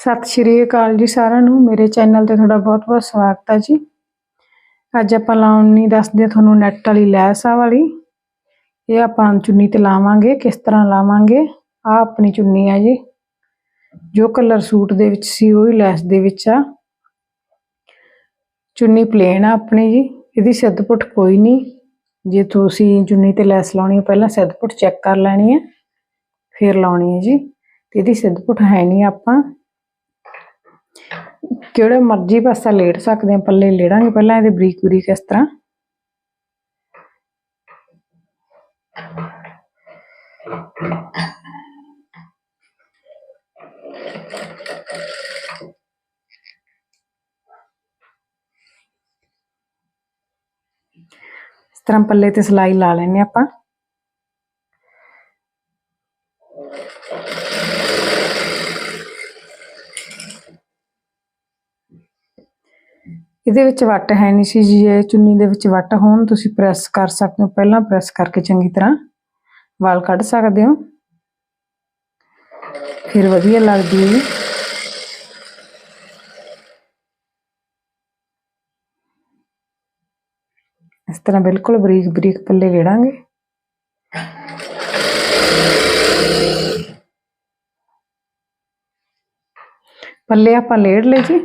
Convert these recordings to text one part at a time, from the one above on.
ਸਤਿ ਸ਼੍ਰੀ ਅਕਾਲ ਜੀ ਸਾਰਿਆਂ ਨੂੰ। ਮੇਰੇ ਚੈਨਲ ਤੇ ਤੁਹਾਡਾ ਬਹੁਤ-ਬਹੁਤ ਸਵਾਗਤ ਹੈ ਜੀ। ਅੱਜ ਆਪਾਂ ਲਾਉਣੀ, ਦੱਸਦੇ ਹਾਂ ਤੁਹਾਨੂੰ ਨੈਟ ਵਾਲੀ ਲੈਸ ਆ ਵਾਲੀ। ਇਹ ਆਪਾਂ ਚੁੰਨੀ ਤੇ ਲਾਵਾਂਗੇ, ਕਿਸ ਤਰ੍ਹਾਂ ਲਾਵਾਂਗੇ। ਆ ਆਪਣੀ ਚੁੰਨੀ ਆ ਜੀ। ਜੋ ਕਲਰ ਸੂਟ ਦੇ ਵਿੱਚ ਸੀ, ਉਹ ਹੀ ਲੈਸ ਦੇ ਵਿੱਚ ਆ। ਚੁੰਨੀ ਪਲੇਨ ਆ ਆਪਣੀ ਜੀ। ਇਹਦੀ ਸਿੱਧਪੁੱਟ ਕੋਈ ਨਹੀਂ। ਜੇ ਤੁਸੀਂ ਚੁੰਨੀ ਤੇ ਲੈਸ ਲਾਉਣੀ ਹੈ ਪਹਿਲਾਂ ਸਿੱਧਪੁੱਟ ਚੈੱਕ ਕਰ ਲੈਣੀ ਹੈ ਫਿਰ ਲਾਉਣੀ ਹੈ ਜੀ। ਤੇ ਇਹਦੀ ਸਿੱਧਪੁੱਟ ਹੈ ਨਹੀਂ ਆਪਾਂ। ਕਿਹੜੇ ਮਰਜ਼ੀ ਪਾਸਾ ਲੇਟ ਸਕਦੇ ਆ ਪੱਲੇ ਲੇੜਾਂਗੇ ਪਹਿਲਾਂ ਇਹਦੇ ਬਰੀਕ ਬਰੀਕ ਇਸ ਤਰ੍ਹਾਂ। ਇਸ ਤਰ੍ਹਾਂ ਪੱਲੇ ਤੇ ਸਲਾਈ ਲਾ ਲੈਣੇ ਆਪਾਂ। ਇਹਦੇ ਵਿੱਚ ਵੱਟ ਹੈ ਨਹੀਂ ਸੀ ਜੀ, ਇਹ ਚੁੰਨੀ ਦੇ ਵਿੱਚ ਵੱਟ ਹੋਣ, ਤੁਸੀਂ ਪ੍ਰੈਸ ਕਰ ਸਕਦੇ ਹੋ। ਪਹਿਲਾਂ ਪ੍ਰੈਸ ਕਰਕੇ ਚੰਗੀ ਤਰ੍ਹਾਂ ਵਾਲ ਕੱਢ ਸਕਦੇ ਹੋ। ਫਿਰ ਵਧੀਆ ਲੱਗਦੀ ਹੈ ਇਸ ਤਰ੍ਹਾਂ ਬਿਲਕੁਲ ਬਰੀਕ ਬਰੀਕ ਪੱਲੇ ਲੇੜਾਂਗੇ ਪੱਲੇ ਆਪਾਂ ਲੇੜ ਲਏ ਜੀ।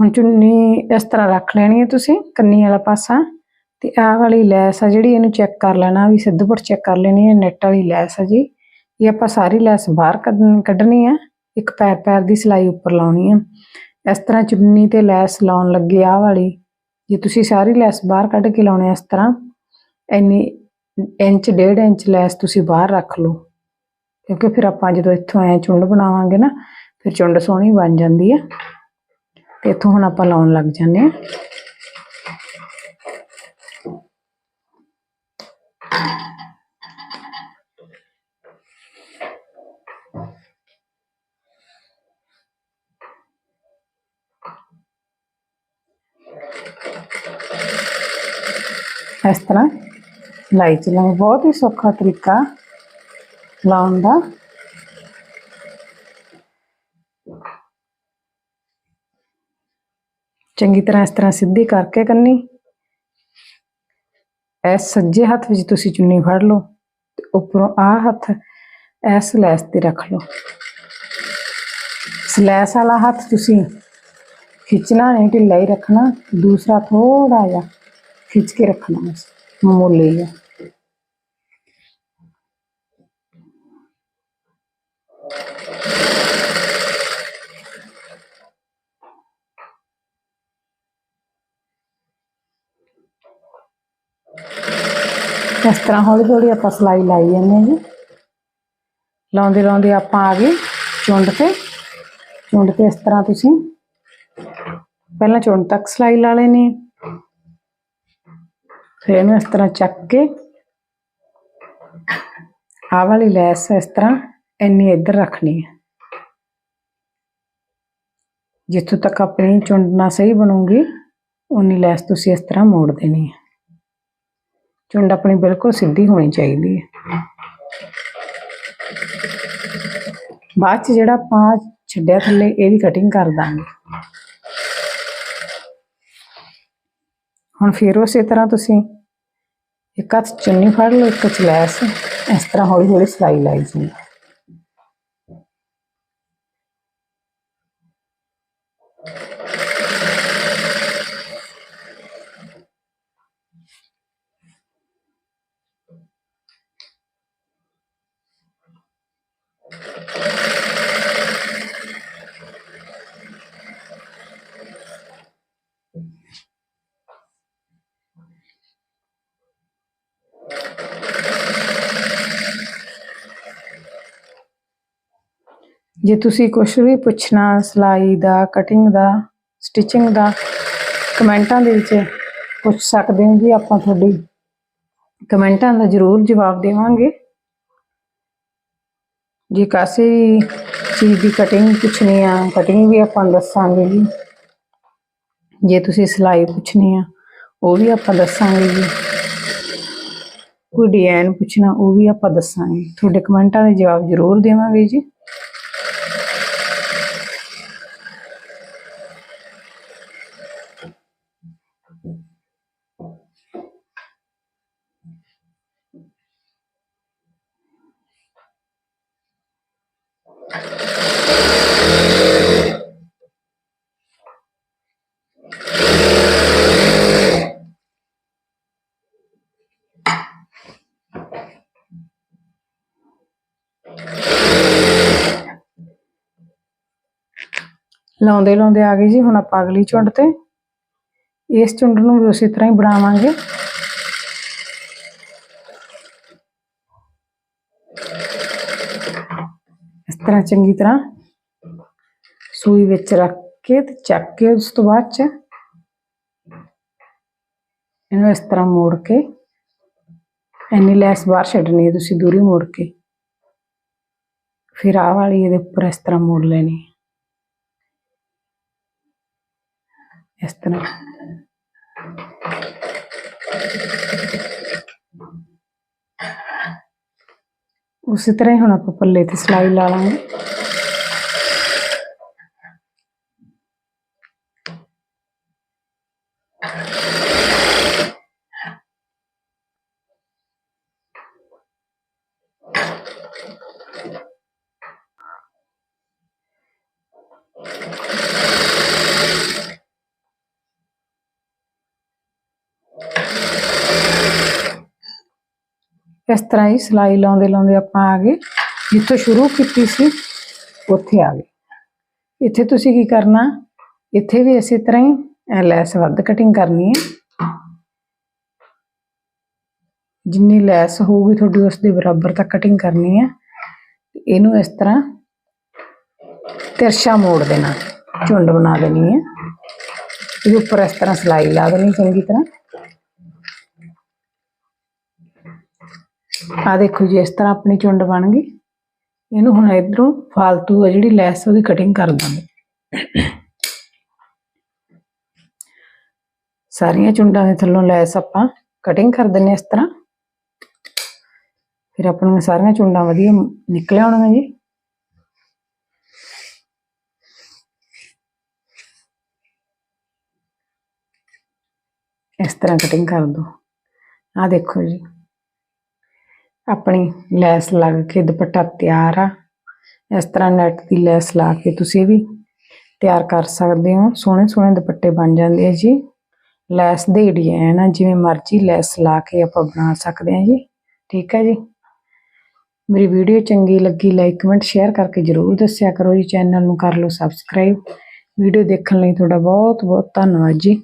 ਹੁਣ ਚੁੰਨੀ ਇਸ ਤਰ੍ਹਾਂ ਰੱਖ ਲੈਣੀ ਹੈ ਤੁਸੀਂ, ਕੰਨੀ ਵਾਲਾ ਪਾਸਾ। ਤੇ ਆਹ ਵਾਲੀ ਲੈਸ ਆ ਜਿਹੜੀ, ਇਹਨੂੰ ਚੈੱਕ ਕਰ ਲੈਣਾ ਵੀ ਸਿੱਧਪੁਰ ਚੈੱਕ ਕਰ ਲੈਣੀ ਹੈ ਨੈਟ ਵਾਲੀ ਲੈਸ ਆ ਜੀ। ਇਹ ਆਪਾਂ ਸਾਰੀ ਲੈਸ ਬਾਹਰ ਕੱਢ- ਕੱਢਣੀ ਹੈ ਇੱਕ ਪੈਰ ਪੈਰ ਦੀ ਸਿਲਾਈ ਉੱਪਰ ਲਾਉਣੀ ਹੈ ਇਸ ਤਰ੍ਹਾਂ ਚੁੰਨੀ ਤੇ ਲੈਸ ਲਾਉਣ ਲੱਗੇ ਆਹ ਵਾਲੀ। ਜੇ ਤੁਸੀਂ ਸਾਰੀ ਲੈਸ ਬਾਹਰ ਕੱਢ ਕੇ ਲਾਉਣੀ ਇਸ ਤਰ੍ਹਾਂ, ਇੰਨੀ ਇੰਚ, ਡੇਢ ਇੰਚ ਲੈਸ ਤੁਸੀਂ ਬਾਹਰ ਰੱਖ ਲਓ। ਕਿਉਂਕਿ ਫਿਰ ਆਪਾਂ ਜਦੋਂ ਇੱਥੋਂ ਐ ਚੁੰਡ ਬਣਾਵਾਂਗੇ ਨਾ, ਫਿਰ ਚੁੰਡ ਸੋਹਣੀ ਬਣ ਜਾਂਦੀ ਹੈ ਤੇ ਇੱਥੋਂ ਹੁਣ ਆਪਾਂ ਲਾਉਣ ਲੱਗ ਜਾਂਦੇ ਹਾਂ। ਇਸ ਤਰ੍ਹਾਂ ਲਾਈ ਚਲਾਂਗੇ ਬਹੁਤ ਹੀ ਸੌਖਾ ਤਰੀਕਾ ਲਾਉਣ ਦਾ। ਚੰਗੀ ਤਰ੍ਹਾਂ ਇਸ ਤਰ੍ਹਾਂ ਸਿੱਧੀ ਕਰਕੇ ਕੰਨੀ। ਇਸ ਸੱਜੇ ਹੱਥ ਵਿੱਚ ਤੁਸੀਂ ਚੁੰਨੀ ਫੜ ਲਓ ਤੇ ਉੱਪਰੋਂ ਆਹ ਹੱਥ ਇਸ ਲੈਸ ਤੇ ਰੱਖ ਲਓ। ਸਲੈਸ ਵਾਲਾ ਹੱਥ ਤੁਸੀਂ ਖਿੱਚਣਾ ਨਹੀਂ, ਢਿੱਲਾ ਹੀ ਰੱਖਣਾ। ਦੂਸਰਾ ਥੋੜਾ ਜਿਹਾ ਖਿੱਚ ਕੇ ਰੱਖਣਾ ਬਸ ਮਾਮੂਲੀ ਜਿਹਾ। ਇਸ ਤਰ੍ਹਾਂ ਹੌਲੀ ਹੌਲੀ ਆਪਾਂ ਸਲਾਈ ਲਾਈ ਜਾਂਦੇ ਹਾਂ ਜੀ। ਲਾਉਂਦੇ ਲਾਉਂਦੇ ਆਪਾਂ ਆ ਗਏ ਚੁੰਡ ਤੇ। ਚੁੰਡ ਤੇ ਇਸ ਤਰ੍ਹਾਂ ਤੁਸੀਂ ਪਹਿਲਾਂ ਚੁੰਡ ਤੱਕ ਸਲਾਈ ਲਾ ਲੈਣੀ ਫਿਰ ਇਹਨੂੰ ਇਸ ਤਰ੍ਹਾਂ ਚੱਕ ਕੇ ਆਹ ਵਾਲੀ ਲੈਸ ਇਸ ਤਰ੍ਹਾਂ ਇੰਨੀ ਇੱਧਰ ਰੱਖਣੀ ਹੈ। ਜਿੱਥੋਂ ਤੱਕ ਆਪਣੀ ਚੁੰਡ ਨਾ ਸਹੀ ਬਣੂਗੀ, ਉਨੀ ਲੈਸ ਤੁਸੀਂ ਇਸ ਤਰ੍ਹਾਂ ਮੋੜ ਦੇਣੀ ਹੈ। ਚੁੰਡ ਆਪਣੀ ਬਿਲਕੁਲ ਸਿੱਧੀ ਹੋਣੀ ਚਾਹੀਦੀ ਹੈ। ਬਾਅਦ ਚ ਜਿਹੜਾ ਆਪਾਂ ਛੱਡਿਆ ਥੱਲੇ ਇਹਦੀ ਕਟਿੰਗ ਕਰ ਦਾਂਗੇ। ਹੁਣ ਫਿਰ ਉਸੇ ਤਰ੍ਹਾਂ ਤੁਸੀਂ ਇੱਕ ਹੱਥ ਚੁੰਨੀ ਫੜ ਲਓ, ਇੱਕ ਚਲੈਸ ਇਸ ਤਰ੍ਹਾਂ ਹੌਲੀ ਹੌਲੀ ਸਿਲਾਈ ਲਾਈ ਜੀ ਜੇ ਤੁਸੀਂ ਕੁਝ ਵੀ ਪੁੱਛਣਾ, ਸਿਲਾਈ ਦਾ ਕਟਿੰਗ ਦਾ ਸਟਿਚਿੰਗ ਦਾ, ਕਮੈਂਟਾਂ ਦੇ ਵਿੱਚ ਪੁੱਛ ਸਕਦੇ ਹੋ ਜੀ ਆਪਾਂ ਤੁਹਾਡੀ ਕਮੈਂਟਾਂ ਦਾ ਜ਼ਰੂਰ ਜਵਾਬ ਦੇਵਾਂਗੇ। ਜੇ ਕਾਸੇ ਵੀ ਚੀਜ਼ ਦੀ ਕਟਿੰਗ ਪੁੱਛਣੀ ਆ ਕਟਿੰਗ ਵੀ ਆਪਾਂ ਦੱਸਾਂਗੇ ਜੀ। ਜੇ ਤੁਸੀਂ ਸਿਲਾਈ ਪੁੱਛਣੀ ਆ, ਉਹ ਵੀ ਆਪਾਂ ਦੱਸਾਂਗੇ ਜੀ। ਕੋਈ ਡਿਜ਼ਾਈਨ ਪੁੱਛਣਾ, ਉਹ ਵੀ ਆਪਾਂ ਦੱਸਾਂਗੇ। ਤੁਹਾਡੇ ਕਮੈਂਟਾਂ ਦੇ ਜਵਾਬ ਜ਼ਰੂਰ ਦੇਵਾਂਗੇ ਜੀ। ਲਾਉਂਦੇ ਲਾਉਂਦੇ ਆ ਗਏ ਜੀ, ਹੁਣ ਆਪਾਂ ਅਗਲੀ ਚੁੰਡ ਤੇ। ਇਸ ਚੁੰਡ ਨੂੰ ਵੀ ਉਸੇ ਤਰ੍ਹਾਂ ਹੀ ਬਣਾਵਾਂਗੇ। ਇਸ ਤਰ੍ਹਾਂ ਚੰਗੀ ਤਰ੍ਹਾਂ ਸੂਈ ਵਿੱਚ ਰੱਖ ਕੇ ਤੇ ਚੱਕ ਕੇ ਉਸ ਤੋਂ ਬਾਅਦ ਚ ਇਹਨੂੰ ਇਸ ਤਰ੍ਹਾਂ ਮੋੜ ਕੇ, ਇੰਨੀ ਲੈਸ ਬਾਹਰ ਛੱਡਣੀ ਹੈ, ਤੁਸੀਂ ਦੂਰੀ ਮੋੜ ਕੇ। ਫਿਰ ਆਹ ਵਾਲੀ ਇਹਦੇ ਉੱਪਰ ਇਸ ਤਰ੍ਹਾਂ ਮੋੜ ਲੈਣੀ ਹੈ। ਇਸ ਤਰ੍ਹਾਂ ਉਸੇ ਤਰ੍ਹਾਂ ਹੀ ਹੁਣ ਆਪਾਂ ਪੱਲੇ ਤੇ ਸਿਲਾਈ ਲਾ ਲਾਂਗੇ ਇਸ ਤਰ੍ਹਾਂ ਹੀ ਸਿਲਾਈ ਲਾਉਂਦੇ ਲਾਉਂਦੇ ਆਪਾਂ ਆ ਗਏ। ਜਿੱਥੋਂ ਸ਼ੁਰੂ ਕੀਤੀ ਸੀ, ਉੱਥੇ ਆ ਗਏ। ਇੱਥੇ ਤੁਸੀਂ ਕੀ ਕਰਨਾ? ਇੱਥੇ ਵੀ ਇਸੇ ਤਰ੍ਹਾਂ ਹੀ ਲੈਸ ਵੱਧ ਕਟਿੰਗ ਕਰਨੀ ਹੈ। ਜਿੰਨੀ ਲੈਸ ਹੋਊਗੀ ਤੁਹਾਡੀ ਉਸ ਦੇ ਬਰਾਬਰ ਤੱਕ ਕਟਿੰਗ ਕਰਨੀ ਹੈ। ਇਹਨੂੰ ਇਸ ਤਰ੍ਹਾਂ ਤਿਰਛਾ ਮੋੜ ਦੇਣਾ, ਝੁੰਡ ਬਣਾ ਦੇਣੀ ਹੈ। ਇਹਦੇ ਉੱਪਰ ਇਸ ਤਰ੍ਹਾਂ ਸਿਲਾਈ ਲਾ ਦੇਣੀ ਚੰਗੀ ਤਰ੍ਹਾਂ। ਆ ਦੇਖੋ ਜੀ, ਇਸ ਤਰ੍ਹਾਂ ਆਪਣੀ ਚੁੰਡ ਬਣ ਗਈ। ਇਹਨੂੰ ਹੁਣ ਇਧਰੋਂ ਫਾਲਤੂ ਆ ਜਿਹੜੀ ਲੈਸ, ਉਹਦੀ ਕਟਿੰਗ ਕਰ ਦਾਂਗੇ। ਸਾਰੀਆਂ ਚੁੰਡਾਂ ਦੇ ਥੱਲੋਂ ਲੈਸ ਆਪਾਂ ਕਟਿੰਗ ਕਰ ਦਿੰਨੇ ਇਸ ਤਰ੍ਹਾਂ। ਫਿਰ ਆਪਣੀਆਂ ਸਾਰੀਆਂ ਚੁੰਡਾਂ ਵਧੀਆ ਨਿਕਲ ਆਉਣਗੀਆਂ ਜੀ। ਇਸ ਤਰ੍ਹਾਂ ਕਟਿੰਗ ਕਰ ਦੋ। ਆ ਦੇਖੋ ਜੀ। ਆਪਣੀ ਲੈਸ ਲੱਗ ਕੇ ਦੁਪੱਟਾ ਤਿਆਰ ਆ। ਇਸ ਤਰ੍ਹਾਂ ਨੈਟ ਦੀ ਲੈਸ ਲਾ ਕੇ ਤੁਸੀਂ ਵੀ ਤਿਆਰ ਕਰ ਸਕਦੇ ਹੋ। ਸੋਹਣੇ ਸੋਹਣੇ ਦੁਪੱਟੇ ਬਣ ਜਾਂਦੇ ਆ ਜੀ। ਲੈਸ ਦੇ ਡਿਜ਼ਾਈਨ ਆ, ਜਿਵੇਂ ਮਰਜ਼ੀ ਲੈਸ ਲਾ ਕੇ ਆਪਾਂ ਬਣਾ ਸਕਦੇ ਹਾਂ ਜੀ। ਠੀਕ ਹੈ ਜੀ। ਮੇਰੀ ਵੀਡੀਓ ਚੰਗੀ ਲੱਗੀ ਲਾਈਕ ਕਮੈਂਟ ਸ਼ੇਅਰ ਕਰਕੇ ਜਰੂਰ ਦੱਸਿਆ ਕਰੋ ਜੀ। ਚੈਨਲ ਨੂੰ ਕਰ ਲਓ ਸਬਸਕ੍ਰਾਈਬ ਵੀਡੀਓ ਦੇਖਣ ਲਈ ਤੁਹਾਡਾ ਬਹੁਤ ਬਹੁਤ ਧੰਨਵਾਦ ਜੀ।